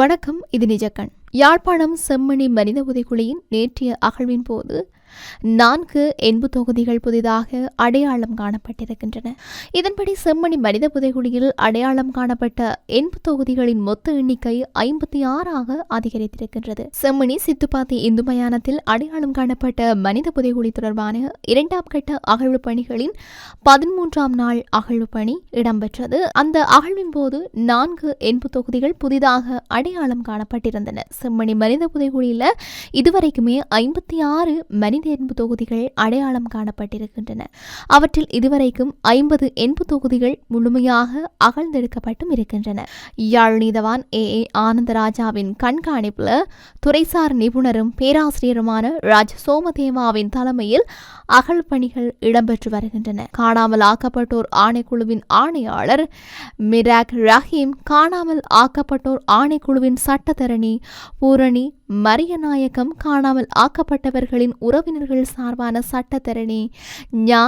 வணக்கம் இது நிஜக்கண். யாழ்ப்பாணம் செம்மணி மனித உதைக்குழியின் நேற்றைய அகழ்வின் போது நான்கு என்பு தொகுதிகள் புதிதாக அடையாளம் காணப்பட்டிருக்கின்றன. இதன்படி செம்மணி மனித புதைகுழியில் அடையாளம் காணப்பட்ட என்பு தொகுதிகளின் மொத்த எண்ணிக்கை ஐம்பத்தி ஆறாக அதிகரித்திருக்கின்றது. செம்மணி சித்துப்பாத்தி இந்து மயானத்தில் அடையாளம் காணப்பட்ட மனித புதைகுழி தொடர்பான இரண்டாம் கட்ட அகழ்வு பணிகளின் பதிமூன்றாம் நாள் அகழ்வு பணி இடம்பெற்றது. அந்த அகழ்வின் போது நான்கு என்பு தொகுதிகள் புதிதாக அடையாளம் காணப்பட்டிருந்தன. செம்மணி மனித புதைகுழியில இதுவரைக்குமே ஐம்பத்தி ஆறு மனித என்பு தொகுதிகள் அடையாளம் காணப்பட்டிருக்கின்றன. அவற்றில் இதுவரைக்கும் ஐம்பது எண்பு தொகுதிகள் முழுமையாக அகழ்ந்தெடுக்கப்பட்டும் இருக்கின்றன. யாழ் நீதவான் ஏ. ஏ. ஆனந்தராஜாவின் கண்காணிப்பில் துறைசார் நிபுணரும் பேராசிரியருமான ராஜ் சோமதேவாவின் தலைமையில் அகழ் பணிகள் இடம்பெற்று வருகின்றன. காணாமல் ஆக்கப்பட்டோர் ஆணைக்குழுவின் ஆணையாளர் மிராக் ரஹீம் காணாமல் ஆக்கப்பட்டோர் ஆணைக்குழுவின் சட்டத்தரணி பூரணி மரியநாயகம் காணாமல் ஆக்கப்பட்டவர்களின் உறவு உறவினர்கள் சார்பான சட்டத்தரணி ஞா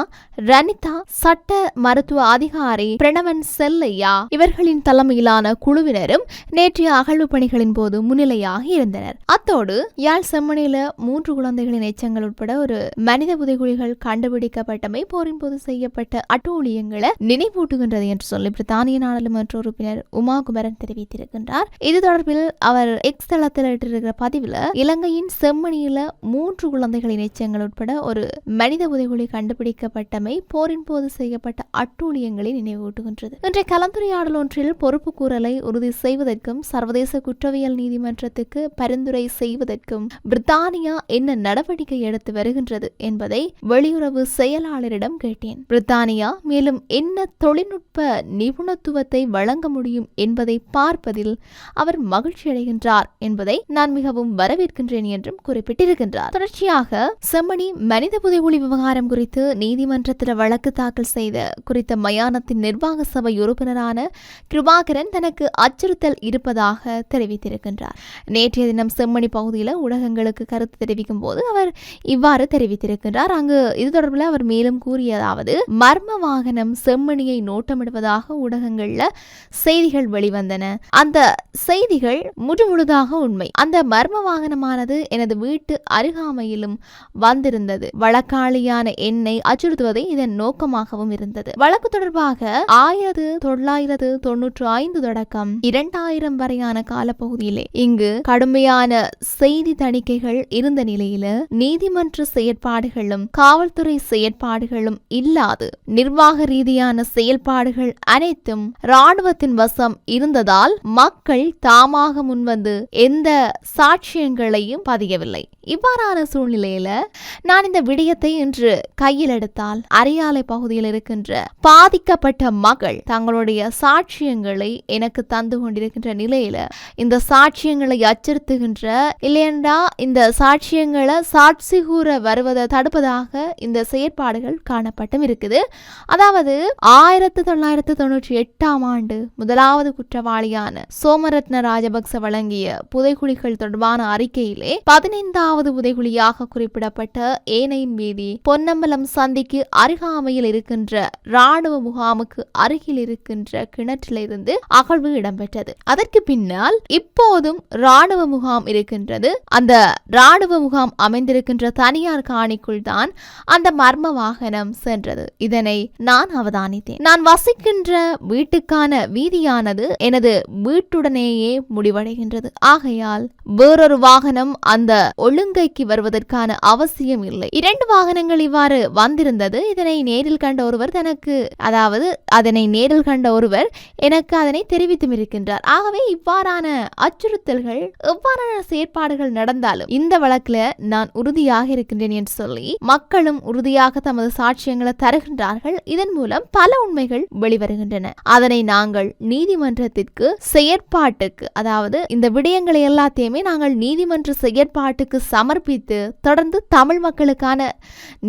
ரனிதா சட்ட மருத்துவ அதிகாரி பிரணவன் செல்லையா இவர்களின் தலைமையிலான குழுவினரும் நேற்றைய அகழ்வு பணிகளின் போது முன்னிலையாக இருந்தனர். அத்தோடு யாழ் செம்மனையில மூன்று குழந்தைகளின் எச்சங்கள் உட்பட ஒரு மனித புதைகுழிகள் கண்டுபிடிக்கப்பட்டமை போரின் போது செய்யப்பட்ட அட்டூழியங்களை நினைவூட்டுகின்றது என்று சொல்லி பிரித்தானிய நாடாளுமன்ற உறுப்பினர் உமா குமரன் தெரிவித்திருக்கின்றார். இது தொடர்பில் அவர் எக்ஸ் தளத்தில் இட்டிருக்கிற பதிவில் இலங்கையின் செம்மணியில மூன்று குழந்தைகளின் எச்சங்கள் உட்பட ஒரு மனித உதவிகளை கண்டுபிடிக்கப்பட்டமை போரின் போது செய்யப்பட்ட அட்டூழியங்களை நினைவூட்டுகின்றது. இன்றைய கலந்துரையாடல் ஒன்றில் பொறுப்பு கூறலை உறுதி செய்வதற்கும் சர்வதேச குற்றவியல் நீதிமன்றத்துக்கு பரிந்துரை செய்வதற்கும் பிரித்தானியா என்ன நடவடிக்கை எடுத்து வருகின்றது என்பதை வெளியுறவு செயலாளரிடம் கேட்டேன். பிரித்தானியா மேலும் என்ன தொழில்நுட்ப நிபுணத்துவத்தை வழங்க முடியும் என்பதை பார்ப்பதில் அவர் மகிழ்ச்சி அடைகின்றார் என்பதை நான் மிகவும் வரவேற்கின்றேன் என்றும் குறிப்பிட்டிருக்கின்றார். தொடர்ச்சியாக செம்மணி மனித புதைகுழி விவகாரம் குறித்து நீதிமன்றத்தில் வழக்கு தாக்கல் செய்த குறித்த மயானத்தின் நிர்வாக சபை உறுப்பினரான கிருபாகரன் தனக்கு அச்சுறுத்தல் இருப்பதாக தெரிவித்திருக்கின்றார். நேற்றைய தினம் செம்மணி பகுதியில் ஊடகங்களுக்கு கருத்து தெரிவிக்கும் போது அவர் இவ்வாறு தெரிவித்திருக்கின்றார். அங்கு இது தொடர்பில் அவர் மேலும் கூறியதாவது மர்ம வாகனம் செம்மணியை நோட்டமிடுவதாக ஊடகங்களில் செய்திகள் வெளிவந்தன. அந்த செய்திகள் முழு முழுதாக உண்மை. அந்த மர்ம வாகனமானது எனது வீட்டு அருகாமையிலும் வந்திருந்தது. வழக்காளியான எண்ணை அச்சுறுத்துவதே இதன் நோக்கமாகவும் இருந்தது. வழக்கு தொடர்பாக ஆயிரத்து தொள்ளாயிரத்து தொன்னூற்று ஐந்து தொடக்கம் இரண்டாயிரம் வரையான காலப்பகுதியிலே இங்கு கடுமையான செய்தி தணிக்கைகள் இருந்த நிலையில நீதிமன்ற செயற்பாடுகளும் காவல்துறை செயற்பாடுகளும் இல்லாது நிர்வாக ரீதியான செயல்பாடுகள் அனைத்தும் ராணுவத்தின் வசம் இருந்ததால் மக்கள் தாமாக முன்வந்து எந்த சாட்சியங்களையும் பதியவில்லை. இவ்வாறான சூழ்நிலையில நான் இந்த விடயத்தை இன்று கையில் எடுத்தால் அரியாலை பகுதியில் இருக்கின்ற பாதிக்கப்பட்ட மகள் தங்களுடைய சாட்சியங்களை எனக்கு தந்து கொண்டிருக்கின்ற நிலையில இந்த சாட்சியங்களை அச்சுறுத்துகின்ற இல்லையென்றா இந்த சாட்சியங்களை சாட்சி கூற வருவதை தடுப்பதாக இந்த செயற்பாடுகள் காணப்பட்டும் இருக்குது. அதாவது ஆயிரத்தி தொள்ளாயிரத்தி தொண்ணூற்றி எட்டாம் ஆண்டு முதலாவது குற்றவாளியான சோமரத்ன ராஜபக்ச வழங்கிய புதைகுழிகள் தொடர்பான அறிக்கையிலே பதினைந்தாவது புதைகுழியாக குறிப்பிட குறிப்பிடப்பட்ட ஏனையின் வீதி பொன்னம்பலம் சந்திக்கு அருகாமையில் இருக்கின்ற ராணுவ முகாமுக்கு அருகில் இருக்கின்ற கிணற்றிலிருந்து அகழ்வு இடம்பெற்றது. அதற்கு பின்னால் இப்போதும் ராணுவ முகாம் இருக்கின்றது. அந்த ராணுவ முகாம் அமைந்திருக்கின்ற தனியார் காணிக்குள் தான் அந்த மர்ம வாகனம் சென்றது. இதனை நான் அவதானித்தேன். நான் வசிக்கின்ற வீட்டுக்கான வீதியானது எனது வீட்டுடனேயே முடிவடைகின்றது. ஆகையால் வேறொரு வாகனம் அந்த ஒழுங்கைக்கு வருவதற்கான அவசியம் இல்லை இரண்டு வாகனங்கள் இவ்வாறு வந்திருந்தது. இதனை நேரில் கண்ட ஒருவர் தனக்கு அதாவது அதனை நேரில் கண்ட ஒருவர் எனக்கு அதனை தெரிவித்தும் இருக்கின்றார். ஆகவே இவ்வாறான அச்சுறுத்தல்கள் எவ்வாறான செயற்பாடுகள் நடந்தாலும் இந்த வழக்குல நான் உறுதியாக இருக்கின்றேன் என்று சொல்லி மக்களும் உறுதியாக தமது சாட்சியங்களை தருகின்றார்கள். இதன் மூலம் பல உண்மைகள் வெளிவருகின்றன. அதனை நாங்கள் நீதிமன்றத்திற்கு செயற்பாட்டுக்கு அதாவது இந்த விடயங்களை எல்லாத்தையுமே நாங்கள் நீதிமன்ற செயற்பாட்டுக்கு சமர்ப்பித்து தொடர்ந்து தமிழ் மக்களுக்கான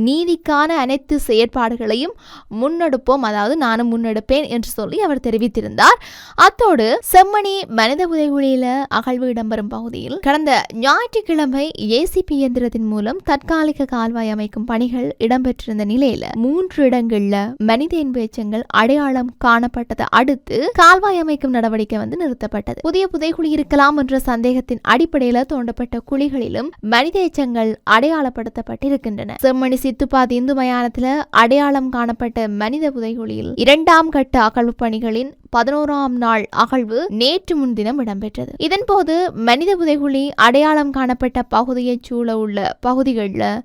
நீதிக்கான அனைத்து செயற்பாடுகளையும் முன்னெடுப்போம். அதாவது நானும் முன்னெடுப்பேன் என்று சொல்லி அவர் தெரிவித்திருந்தார். அத்தோடு செம்மணி மனித உதவியில அகழ்வு இடம்பெறும் பகுதியில் கடந்த ஞாயிற்றுக்கிழமை ஏசிபி இயந்திரத்தின் மூலம் தற்காலிக கால்வாய் அமைக்கும் பணிகள் இடம்பெற்றிருந்த நிலையில மூன்று இடங்கள்ல மனித எச்சங்கள் அடையாளம் காணப்பட்டதை அடுத்து கால்வாய் அமைக்கும் நடவடிக்கை வந்து நிறுத்தப்பட்டது. புதிய புதைகுழி இருக்கலாம் என்ற சந்தேகத்தின் அடிப்படையில் தோண்டப்பட்ட குழிகளிலும் மனித எச்சங்கள் அடையாளம் அடையாளப்படுத்தப்பட்டிருக்கின்றன. செம்மணி சித்துப்பாத் இந்து மயானத்தில் அடையாளம் காணப்பட்ட மனித புதைகுழியில் இரண்டாம் கட்ட அகழ்வு பணிகளின் பதினோராம் நாள் அகழ்வு நேற்று முன்தினம் இடம்பெற்றது. இதன்போது மனித புதைகுழி அடையாளம் காணப்பட்ட பகுதியைச் சூழ உள்ள பகுதிகளில்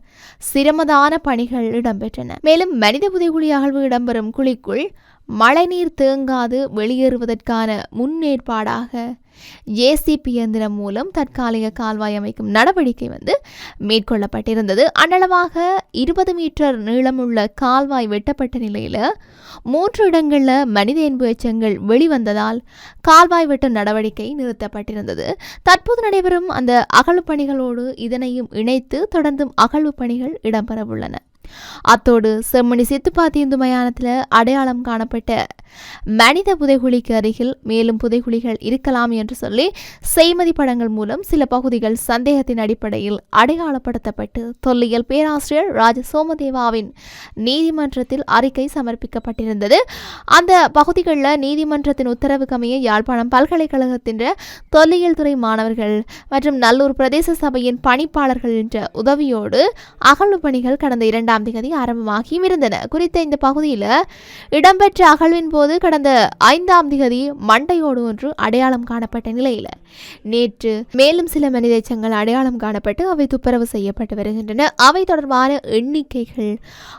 சிரமதான பணிகள் இடம்பெற்றன. மேலும் மனித புதைகுழி அகழ்வு இடம்பெறும் குழிக்குள் மழைநீர் தேங்காது வெளியேறுவதற்கான முன்னேற்பாடாக ஏசிபி இயந்திரம் மூலம் தற்காலிக கால்வாய் அமைக்கும் நடவடிக்கை வந்து மேற்கொள்ளப்பட்டிருந்தது. அன்னளவாக இருபது மீட்டர் நீளமுள்ள கால்வாய் வெட்டப்பட்ட நிலையில் மூன்று இடங்களில் மனித என்பு எச்சங்கள் வெளிவந்ததால் கால்வாய் வெட்டும் நடவடிக்கை நிறுத்தப்பட்டிருந்தது. தற்போது நடைபெறும் அந்த அகழ்வு பணிகளோடு இதனையும் இணைத்து தொடர்ந்தும் அகழ்வு பணிகள் இடம்பெறவுள்ளன. அத்தோடு செம்மணி சித்துப்பாத்தி இந்து மயானத்தில் அடையாளம் காணப்பட்ட மனித புதைகுழிக்கு அருகில் மேலும் புதைகுழிகள் இருக்கலாம் என்று சொல்லி செய்மதி படங்கள் மூலம் சில பகுதிகள் சந்தேகத்தின் அடிப்படையில் அடையாளப்படுத்தப்பட்டு தொல்லியல் பேராசிரியர் ராஜ சோமதேவாவின் நீதிமன்றத்தில் அறிக்கை சமர்ப்பிக்கப்பட்டிருந்தது. அந்த பகுதிகளில் நீதிமன்றத்தின் உத்தரவுக்கமைய யாழ்ப்பாணம் பல்கலைக்கழகத்தின் தொல்லியல் துறை மாணவர்கள் மற்றும் நல்லூர் பிரதேச சபையின் பணிப்பாளர்கள் என்ற உதவியோடு அகழ்வு பணிகள் கடந்த இரண்டாம் தேதி ஆரம்பமாகியும் இருந்தன. குறித்த இந்த பகுதியில் இடம்பெற்ற அகழ்வின் போது கடந்த ஐந்தாம் திகதி மண்டையோடு ஒன்று அடையாளம் காணப்பட்ட நிலையில். நேற்று மேலும் சில மனித எச்சங்கள் அடையாளம் காணப்பட்டு அவை துப்புரவு செய்யப்பட்டு வருகின்றன. அவை தொடர்பான எண்ணிக்கைகள்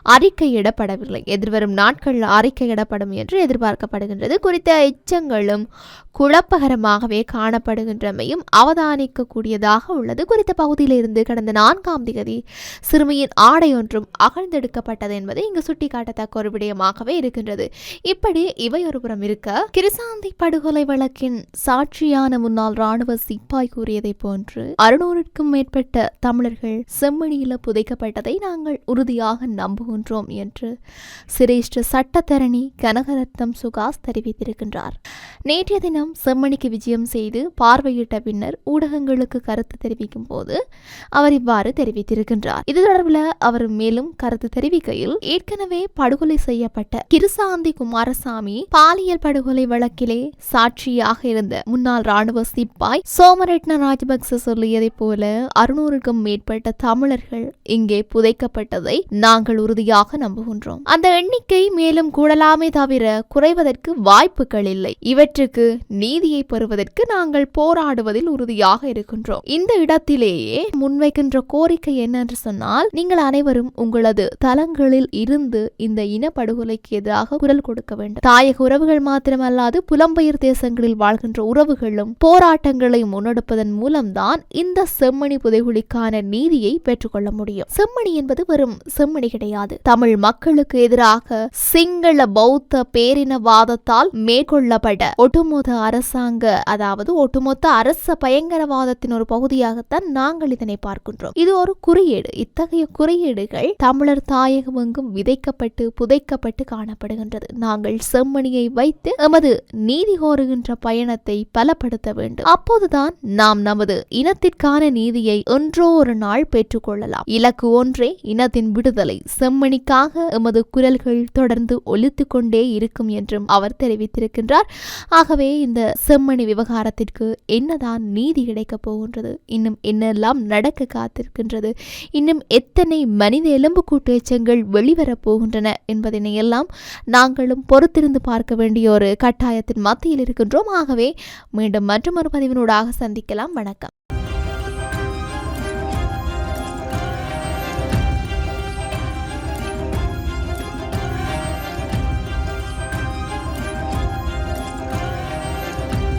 அறிக்கையிடப்படவில்லை. எதிர்வரும் நாட்களில் அறிக்கையிடப்படும் என்று எதிர்பார்க்கப்படுகின்றது. குறித்த எச்சங்களும் குழப்பகரமாகவே காணப்படுகின்றமையும் அவதானிக்கக்கூடியதாக உள்ளது. குறித்த பகுதியிலிருந்து கடந்த நான்காம் திகதி சிறுமியின் ஆடை ஒன்றும் அகழ்ந்தெடுக்கப்பட்டது என்பது இங்கு சுட்டிக்காட்டத்தக்க ஒரு விடயமாகவே இருக்கின்றது. இப்படி இவை ஒருபுறம் இருக்க கிருசாந்தி படுகொலை வழக்கின் சாட்சியான முன்னாள் ராணுவ சிப்பாய் கூறியதை போன்று அறுநூறுக்கும் மேற்பட்ட தமிழர்கள் செம்மணியில புதைக்கப்பட்டதை நாங்கள் உறுதியாக நம்புகின்றோம் என்று சிரேஷ்ட சட்டத்தரணி கனகரத்னம் சுகாஸ் தெரிவித்திருக்கின்றார். நேற்றைய தினம் செம்மணிக்கு விஜயம் செய்து பார்வையிட்ட பின்னர் ஊடகங்களுக்கு கருத்து தெரிவிக்கும் போது அவர் இவ்வாறு தெரிவித்திருக்கின்றார். இது தொடர்பில் அவர் மேலும் கருத்து தெரிவிக்கையில் ஏற்கனவே படுகொலை செய்யப்பட்ட கிருசாந்தி குமாரசாமி பாலியல் படுகொலை வழக்கிலே சாட்சியாக இருந்த முன்னாள் ராணுவ சிப்பாய் சோமரட்ன ராஜபக்ச சொல்லியதைப் போல அறுநூறுக்கும் மேற்பட்ட தமிழர்கள் இங்கே புதைக்கப்பட்டதை நாங்கள் உறுதியாக நம்புகின்றோம். அந்த எண்ணிக்கை மேலும் கூடலாமே தவிர குறைவதற்கு வாய்ப்புகள் இல்லை. இவற்றுக்கு நீதியை பெறுவதற்கு நாங்கள் போராடுவதில் உறுதியாக இருக்கின்றோம். இந்த இடத்திலேயே முன்வைக்கின்ற கோரிக்கை என்னென்று சொன்னால் நீங்கள் அனைவரும் உங்களது தளங்களில் இருந்து இந்த இனப்படுகொலைக்கு எதிராக குரல் கொடுக்க வேண்டும். தாயக உறவுகள் மாத்திரமல்லாது புலம்பெயர் தேசங்களில் வாழ்கின்ற உறவுகளும் போராட்டங்களை முன்னெடுப்பதன் மூலம்தான் இந்த செம்மணி புதைகுழிக்கான நீதியை பெற்றுக்கொள்ள முடியும். செம்மணி என்பது வெறும் செம்மணி கிடையாது. தமிழ் மக்களுக்கு எதிராக சிங்கள பௌத்த பேரினவாதத்தால் மேற்கொள்ளப்பட ஒட்டுமொத்த அரசாங்க அதாவது ஒட்டுமொத்த அரச பயங்கரவாதத்தின் ஒரு பகுதியாகத்தான் நாங்கள் இதனை பார்க்கின்றோம். இது ஒரு குறியீடு. இத்தகைய குறியீடுகள் தமிழர் தாயகம் எங்கும் விதைக்கப்பட்டு புதைக்கப்பட்டு காணப்படுகின்றது. நாங்கள் செம்மணியை வைத்து எமது நீதி கோருகின்ற பயணத்தை பலப்படுத்த வேண்டும். அப்போதுதான் நாம் நமது இனத்திற்கான நீதியை ஒன்றோ ஒரு நாள் பெற்றுக்கொள்ளலாம். இலக்கு ஒன்றே இனத்தின் விடுதலை. செம்மணிக்காக எமது குரல்கள் தொடர்ந்து ஒலித்துக் கொண்டே இருக்கும் என்றும் அவர் தெரிவித்திருக்கின்றார். ஆகவே இந்த செம்மணி விவகாரத்திற்கு என்னதான் நீதி கிடைக்கப் போகின்றது? இன்னும் என்னெல்லாம் நடக்க காத்திருக்கின்றது? இன்னும் எத்தனை மனிதேலும் எலும்புக்கூட்டு எச்சங்கள் வெளிவரப் போகின்றன என்பதனை எல்லாம் நாங்களும் பொறுத்திருந்து பார்க்க வேண்டிய ஒரு கட்டாயத்தின் மத்தியில் இருக்கின்றோம். ஆகவே மீண்டும் மற்றொரு பதிவினூடாக சந்திக்கலாம். வணக்கம்.